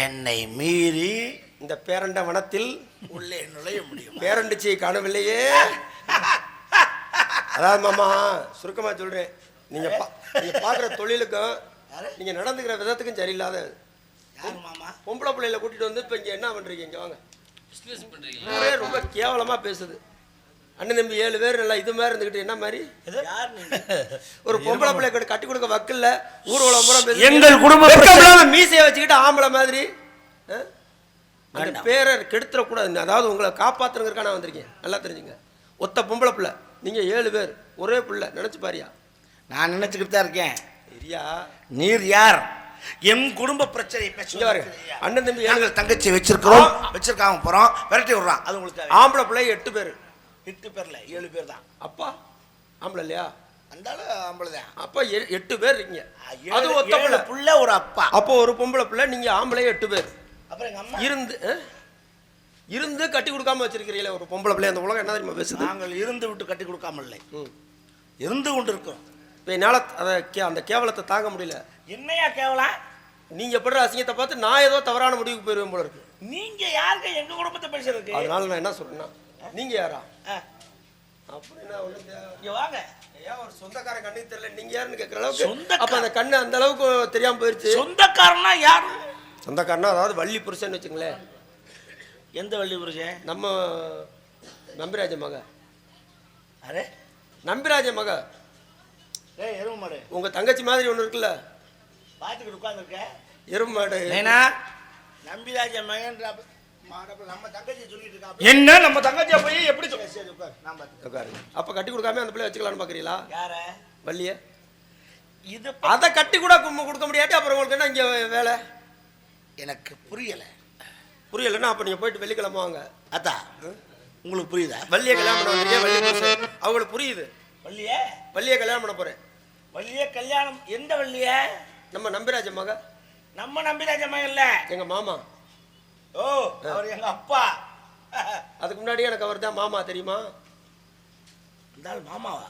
என்னை மீறி இந்த பேரண்ட வனத்தில் உள்ளே நுழைய முடியும்? பேரண்டிச்சியை காணவில்லையே. அதாவது மாமா சுருக்கமா சொல்கிறேன் நீங்க பா நீங்கள் பார்க்குற தொழிலுக்கும் நீங்க நடந்துக்கிற விதத்துக்கும் சரியில்லாத பொம்பளை பிள்ளையில கூட்டிட்டு வந்து இப்போ இங்க என்ன பண்றீங்க? இங்கே வாங்க. ரொம்ப கேவலமா பேசுது. அண்ணன் தம்பி ஏழு பேர் நல்லா இது மாதிரி இருந்துகிட்டு என்ன மாதிரி? யார் நீங்க ஒரு பொம்பளை பிள்ளை கூட கட்டி கொடுக்க வக்கில்ல ஊர்வலம் பூரா பேசுது. எங்கள் குடும்ப வெட்கம் இல்லாம மீசையை வச்சுக்கிட்டு ஆம்பளை மாதிரி. ஆ? அந்த பேரை கெடுத்துடக்கூடாது. அதாவது உங்களை காப்பாத்துறதுக்காக நான் வந்திருக்கேன். நல்லா தெரிஞ்சுங்க. ஒத்த பொம்பளை பிள்ளை. நீங்க ஏழு பேர். ஒரே பிள்ளை. நினைச்சு பாரியா. நான் நினைச்சுக்கிட்டு தான் இருக்கேன். சரியா நீர் யார்? என் குடும்ப பிரச்சனை அண்ணன் தம்பி ஏழு நாங்கள் தங்கச்சி வச்சிருக்கிறோம் வச்சிருக்காம போறோம். விரட்டி விடுறான். அது உங்களுக்கு. ஆம்பளை பிள்ளை எட்டு பேர். எட்டு பேர்ல ஏழு பேர் தான் அப்பா ஆம்பளை இல்லையா? அந்தாலும் ஐம்பதுதான் அப்பா எ- எட்டு பேர் இருக்கீங்க. அது ஒத்த பிள்ளை. புள்ள ஒரு அப்பா. அப்போ ஒரு பொம்பளை பிள்ளை நீங்க ஆம்பளை எட்டு பேர். அப்புறம் எங்க அம்மா? இருந்து கட்டி கொடுக்காம வச்சிருக்கிறீங்களே ஒரு பொம்பளை பிள்ளை. அந்த உலகம் என்ன தெரியுமா பேசுது? நாங்கள் இருந்து விட்டு கட்டி கொடுக்காம இல்லை. இருந்து கொண்டு இருக்கோம் இப்போ என்னால் அதை கே அந்த கேவலத்தை தாங்க முடியல. என்னையா கேவலம் நீங்க படுற அசிங்கத்தை பார்த்து நான் ஏதோ தவறான முடிவுக்கு போயிருவேன் போல இருக்கு. நீங்க யாருங்க எங்க குடும்பத்தை பேசுறதுக்கு? அதனால நான் என்ன சொல்றேன்னா நீங்க யாரா? இங்க வாங்க. ஏன் ஒரு சொந்தக்காரன் கண்ணுக்கு தெரியல. நீங்க யாருன்னு கேட்குற அளவுக்கு? சொந்தக்காரன். அப்ப அந்த கண்ணு அந்த அளவுக்கு தெரியாம போயிருச்சு. சொந்தக்காரனா யாரு? சொந்தக்காரனா அதாவது வள்ளி புருஷன் வச்சுங்களேன் எந்த வள்ளி புருஷன்? நம்ம நம்பிராஜ மக. அரே நம்பிராஜ மக. ஏய் எருவு மாடு. உங்க தங்கச்சி மாதிரி ஒண்ணு இருக்குல்ல. பார்த்துக்கிட்டு உட்காந்துருக்க எறும்பு மாடு. நைனா நம்பிராஜ மகன்ற மாடப்ப நம்ம தங்கச்சி சொல்லிட்டு இருக்கா? என்ன? நம்ம தங்கச்சியா போய் எப்படி. அப்ப கட்டி கொடுக்காம அந்த பிள்ளை வச்சுக்கலாம்னு பாக்குறீங்களா? யார? வள்ளிய? இது அதை கட்டி கூட கொடுக்க முடியாட்டி அப்புறம் உங்களுக்கு என்ன இங்க வேலை? எனக்கு புரியல. புரியலன்னா அப்ப நீங்க போயிட்டு வெள்ளிக்கிழமை வாங்க. அத்தா உங்களுக்கு புரியுதா? வள்ளியை கல்யாணம் பண்ண வந்தீங்க வள்ளி அவங்களுக்கு புரியுது. வள்ளியே? வள்ளியை கல்யாணம் பண்ண போறேன். வள்ளியே கல்யாணம் எந்த வள்ளியே? நம்ம நம்பிராஜ மக நம்ம நம்பிராஜ மகன் இல்ல. எங்க மாமா. ஓ அவர் எங்க அப்பா. அதுக்கு முன்னாடி எனக்கு அவர் தான் மாமா தெரியுமா? இந்த ஆள் மாமாவா?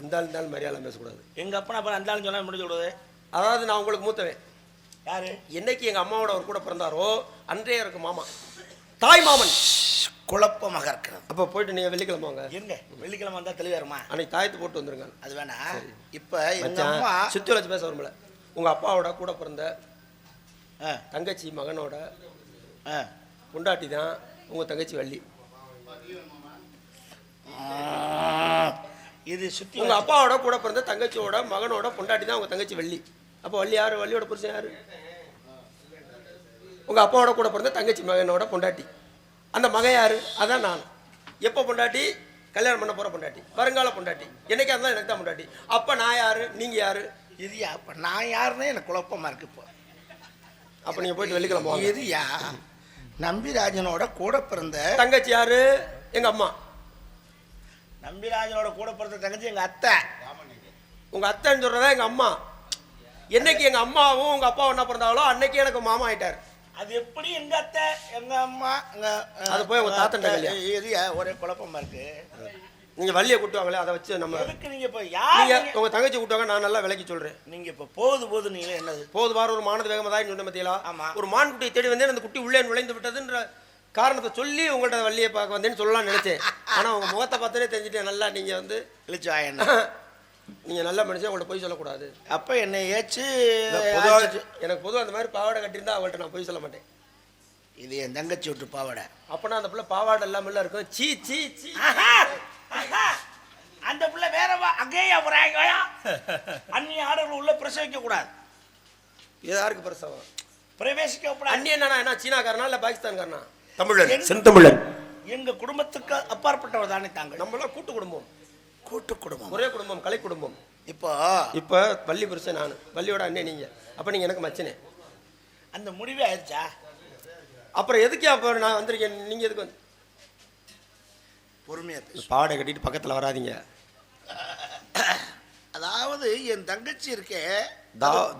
அந்த ஆள் இந்த ஆள் மரியாதை பேசக்கூடாது. எங்க அப்பா அப்புறம் அந்த ஆள் சொன்னா முடிஞ்சு விடுவது அதாவது நான் உங்களுக்கு மூத்தவன். யாரு? என்னைக்கு எங்க அம்மாவோட அவர் கூட பிறந்தாரோ அன்றைய இருக்கு மாமா. தாய் மாமன். குழப்பமாக இருக்கிறது. அப்ப போயிட்டு நீங்க வெள்ளிக்கிழமை வாங்க. இருங்க வெள்ளிக்கிழமை வந்தா தெளிவாருமா அன்னைக்கு தாயத்து போட்டு வந்துருங்க. அது வேணா. இப்ப எங்க மச்சான் அம்மா சுத்தி வச்சு பேச வரும்ல உங்க அப்பாவோட கூட பிறந்த தங்கச்சி மகனோட ஆ. பொண்டாட்டி தான் உங்க தங்கச்சி வள்ளி. இது சுத்தி உங்க அப்பாவோட கூட பிறந்த தங்கச்சியோட மகனோட பொண்டாட்டி தான் உங்க தங்கச்சி வள்ளி. அப்போ வள்ளி யாரு? வள்ளியோட புருஷன் யாரு? உங்க அப்பாவோட கூட பிறந்த தங்கச்சி மகனோட பொண்டாட்டி. அந்த மகன் யாரு? அதான் நான். எப்போ பொண்டாட்டி? கல்யாணம் பண்ண போற பொண்டாட்டி. வருங்கால பொண்டாட்டி. என்னைக்கா இருந்தாலும் எனக்கு தான் பொண்டாட்டி. அப்ப நான் யாரு? நீங்க யாரு? இதுயா அப்ப நான் யாருன்னு எனக்கு குழப்பமா இருக்கு இப்போ. அப்ப நீங்க போயிட்டு வெள்ளிக்கிழமை இதுயா நம்பிராஜனோட கூட பிறந்த தங்கச்சி யாரு? எங்க அம்மா. நம்பிராஜனோட கூட பிறந்த தங்கச்சி எங்க அத்தை. உங்க அத்தைன்னு சொல்றதா எங்க அம்மா? என்னைக்கு எங்க அம்மாவும் உங்க அப்பாவும் என்ன பிறந்தாங்களோ அன்னைக்கு எனக்கு மாமா ஆயிட்டார். அது எப்படி எங்க அத்தை? எங்க அம்மா? அது போய் உங்க. இதுயா ஒரே குழப்பமா இருக்கு. நீங்க வள்ளியை கூட்டுவாங்களே அதை வச்சு நம்ம எதுக்கு நீங்க இப்ப யார் நீங்க நீங்க? உங்க தங்கச்சி கூட்டுவாங்க நான் நல்லா விலைக்கு சொல்றேன். நீங்க இப்ப போகுது போகுது நீங்க என்னது? போது வாரம் ஒரு மானது வேகமா தான் சொன்ன மத்தியலா? ஆமா. ஒரு மான் குட்டியை தேடி வந்தேன் அந்த குட்டி உள்ளே நுழைந்து விட்டதுன்ற காரணத்தை சொல்லி உங்கள்ட்ட வள்ளியை பார்க்க வந்தேன்னு சொல்லலாம்னு நினைச்சேன். ஆனா உங்க முகத்தை பார்த்தோன்னே தெரிஞ்சுட்டேன் நல்லா நீங்க வந்து இழிச்சு வாயண்ணா நீங்க நல்ல மனுஷன் உங்கள்ட்ட போய் சொல்லக்கூடாது. அப்ப என்னை ஏச்சு பொதுவா எனக்கு பொதுவாக அந்த மாதிரி பாவாடை கட்டியிருந்தா அவங்கள்ட்ட நான் போய் சொல்ல மாட்டேன். இது என் தங்கச்சி விட்டு பாவாடை. அப்பனா அந்த பிள்ளை பாவாடை இல்லாமல் இருக்கும் சீ சீ சீ. ஆஹா. அந்த பிள்ளை வேறவா அங்கேயா போறாங்க அந்நிய ஆடர்கள் உள்ள பிரசவிக்க கூடாது. யாருக்கு பிரசவம்? பிரவேசிக்க கூடாது. அண்ணி என்னன்னா என்ன சீனாக்காரனா இல்ல பாகிஸ்தான்காரனா? தமிழன். செந்தமிழன். எங்க குடும்பத்துக்கு அப்பாற்பட்டவர் தானே தாங்கள். நம்மளாம் கூட்டு குடும்பம். கூட்டு குடும்பம். ஒரே குடும்பம் கலை குடும்பம். இப்போ? இப்போ வள்ளி புருஷன் நான். வள்ளியோட அண்ணன் நீங்க. அப்ப நீங்க எனக்கு மச்சனே. அந்த முடிவே ஆயிடுச்சா? அப்புறம் எதுக்கு அப்போ நான் வந்திருக்கேன்? நீங்க எதுக்கு வந்து பொறுமையா பேசு. பாவாடை கட்டிட்டு பக்கத்துல வராதீங்க. அதாவது என் தங்கச்சி இருக்கே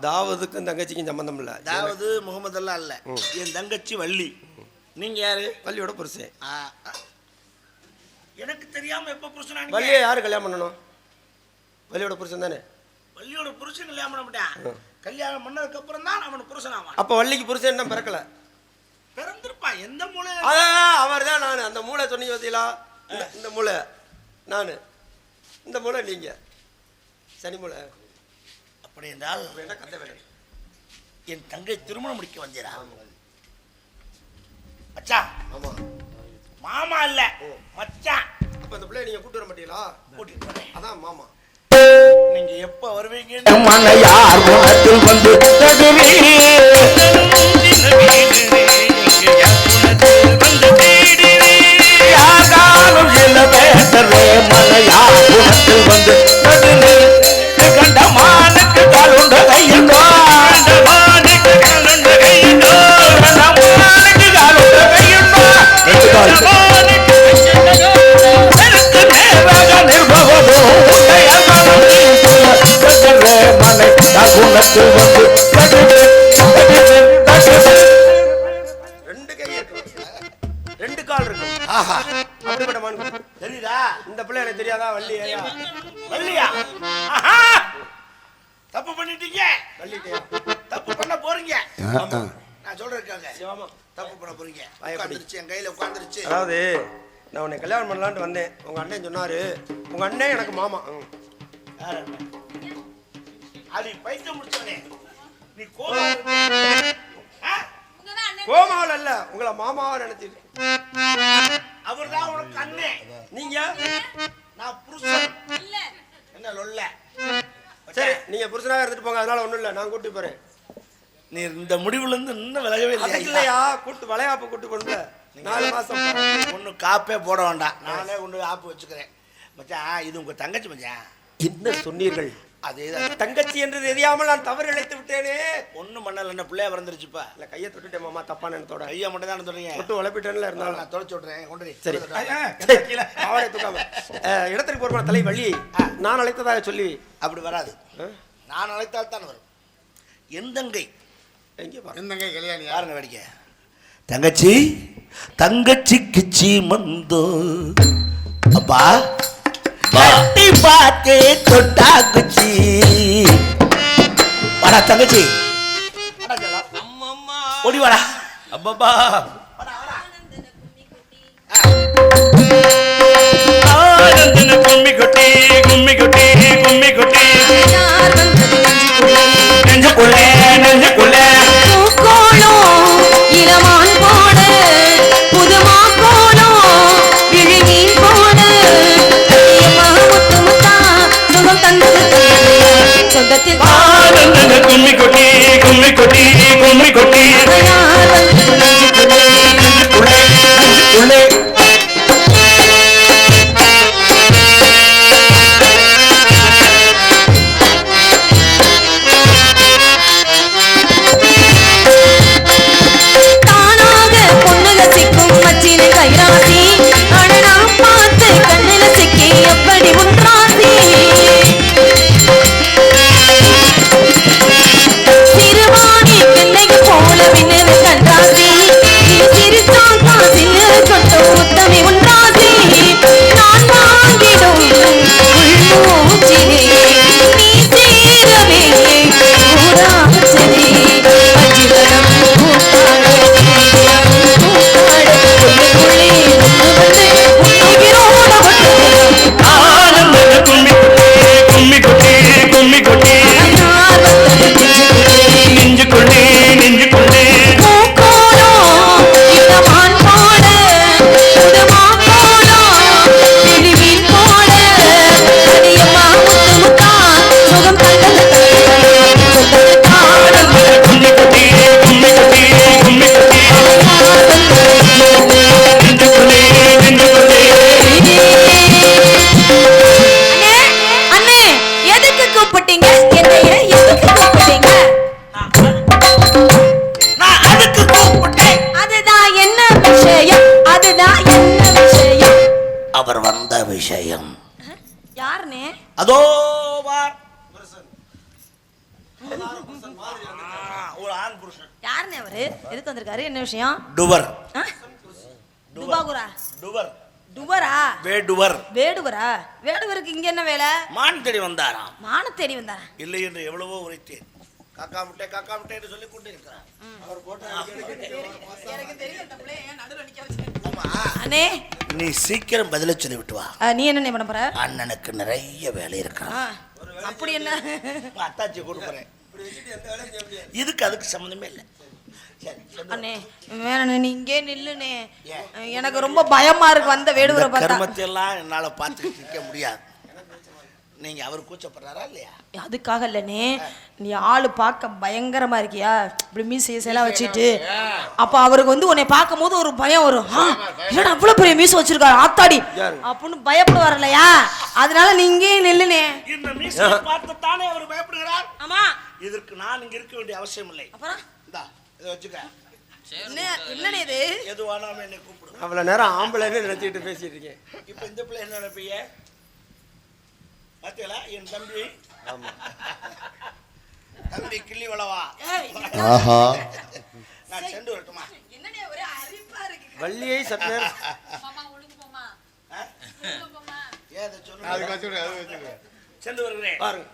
தாவதுக்கும் தங்கச்சிக்கும் சம்பந்தம் இல்ல. அதாவது முகமதெல்லாம் இல்ல என் தங்கச்சி வள்ளி. நீங்க யாரு? வள்ளியோட புருஷன். எனக்கு தெரியாம எப்ப புருஷனா வள்ளியை யாரு கல்யாணம் பண்ணணும்? வள்ளியோட புருஷன் தானே? வள்ளியோட புருஷன் கல்யாணம் பண்ண மாட்டான். கல்யாணம் பண்ணதுக்கு அப்புறம் தான் அவன் புருஷன் ஆவான். அப்ப வள்ளிக்கு புருஷன் என்ன பிறக்கல? பிறந்திருப்பா. எந்த மூலை அவர் தான் நான். அந்த மூளை சொன்னீங்க பார்த்தீங்களா இந்த மூளை. நான். இந்த மூளை நீங்க. சனி மூளை. அப்படி என்றால் என்ன கதை என் தங்கை திருமணம் முடிக்க வந்தீரா மச்சான் ஆமா. மாமா இல்ல. மச்சான் அப்ப அந்த பிள்ளைய நீங்க கூட்டு வர மாட்டீங்களா? கூட்டிட்டு போறேன் அதான் மாமா. நீங்க எப்ப வருவீங்க மனையார் குணத்தில் வந்து எனக்கு தெரியாதா வள்ளி வள்ளியா? ஆஹா! தப்பு பண்ணிட்டீங்க. வள்ளிட்டையா தப்பு பண்ண போறீங்க. நான் சொல்றேன் சிவாமா தப்பு பண்ண போறீங்க. உட்காந்துருச்சு என் கையில உட்காந்துருச்சு அதாவது நான் உன்னை கல்யாணம் பண்ணலான்ட்டு வந்தேன். உங்க அண்ணன் சொன்னாரு உங்க அண்ணன் எனக்கு மாமா. அது பைத்தியம் முடிச்சவனே நீ கோபம் கோமாவில் அல்ல. உங்களை மாமாவா நினைச்சிட்டு. அவர் தான் உனக்கு அண்ணே. நீங்க? லொல்ல? சரி நீங்க புருஷனாக இருந்துட்டு போங்க அதனால ஒண்ணும் இல்ல நான் கூட்டி போறேன். நீ இந்த முடிவுல இருந்து இன்னும் விலகவே இல்லை இல்லையா? கூட்டு வளையாப்பு கூட்டு கொண்டு நாலு மாசம். ஒண்ணு காப்பே போட வேண்டாம். நானே கொண்டு ஆப்பு வச்சுக்கிறேன். மச்சான் இது உங்க தங்கச்சி மச்சான். என்ன சொன்னீர்கள்? அதேதான். தங்கச்சி என்று தெரியாமல் நான் தவறு இழைத்து விட்டேனே. ஒண்ணும் பண்ணல. என்ன பிள்ளையா பிறந்துருச்சுப்பா. இல்ல கையை தொட்டுட்டேன் மாமா. தப்பான எண்ணத்தோட கையா மட்டும் தானே சொல்றீங்க தொட்டு உழப்பிட்டேன்ல இருந்தாலும். நான் தொலைச்சு விட்றேன் கொண்டு. சரி. அவளை தூக்காம. இடத்திற்கு பொறுப்பான தலை வள்ளி நான் அழைத்ததாக சொல்லி. அப்படி வராது. நான் அழைத்தால் தான் வரும். என் தங்கை. எங்கே பாரு. என்னங்க கல்யாணியா பாருங்க வேடிக்கை. தங்கச்சி தங்கச்சிக்கு சீமந்தோ. அப்பா கட்டி பாத்தே தொட்டா குச்சி வாடா தங்கச்சி. ஓடி வாடா. அப்பப்பா. కుమ్మి కొట్టి కుమ్మి కొట్టి. விஷயம். யாருண்ணே அதோ ஒரு ஆண் புருஷன் யாருண்ணே அவரு? எதுக்கு வந்திருக்காரு? என்ன விஷயம்? டுவர். ஆ? துபாகுரா டுவர். டுவரா? வேடுவர். வேடுவரா? வேடுவருக்கு இங்க என்ன வேலை? மான் தேடி வந்தாராம். மான தேடி வந்தாரா? இல்லை என்று எவ்வளவோ உரைத்தேன். காக்கா முட்டை காக்கா முட்டைன்னு சொல்லி கொண்டு இருக்கிறான் ஆமா. அண்ணே. நீ சீக்கிரம் பதில சொல்லி விட்டு வா. நீ என்ன பண்ண போற? அண்ணனுக்கு நிறைய வேலை இருக்கான் அப்படி என்ன? அத்தாச்சி கொடுக்குறேன் இதுக்கு அதுக்கு சம்மந்தமே இல்லை. அண்ணே வேணாண்ணே நீ இங்கே நில்லுண்ணே. எனக்கு ரொம்ப பயமா இருக்கு வந்த வேடுவரை பார்த்தா. கர்மத்தை எல்லாம் என்னால பார்த்துக்கிட்டு நிற்க முடியாது. நீங்க அவர் கூச்சப்படுறாரா இல்லையா? அதுக்காக இல்லைண்ணே நீ. ஆளு பார்க்க பயங்கரமா இருக்கியா? இப்படி மீசை எல்லாம் வச்சுட்டு. அப்ப அவருக்கு வந்து உன்னை பார்க்கும் போது ஒரு பயம் வரும். ஆ, என்னடா அவ்வளவு பெரிய மீசை வச்சிருக்காரு? ஆத்தாடி. அப்படின்னு பயப்படுவார் இல்லையா? அதனால நீ இங்கே நில்லுனே. இந்த மீசை பார்த்து தானே அவர் பயப்படுகிறார்? ஆமா. இதற்கு நான் இங்க இருக்க வேண்டிய அவசியம் இல்லை. அப்புறம்? இந்தா இதை வச்சுக்க. என்ன என்னண்ணே இது? எதுவானாலும் என்னை கூப்பிடு. அவ்வளோ நேரம் ஆம்பளைன்னு நினச்சிக்கிட்டு பேசிட்டு இருக்கேன் இப்போ இந்த பிள்ளை என்ன நினைப்பீங்க? பார்த்தீங்களா என் தம்பி. தம்பி கிள்ளி வளவா ஆஹா. நான் சென்று வரட்டுமா? வள்ளியை சற்று இதை சொல்லுங்க? சென்று வருகிறேன். பாருங்க!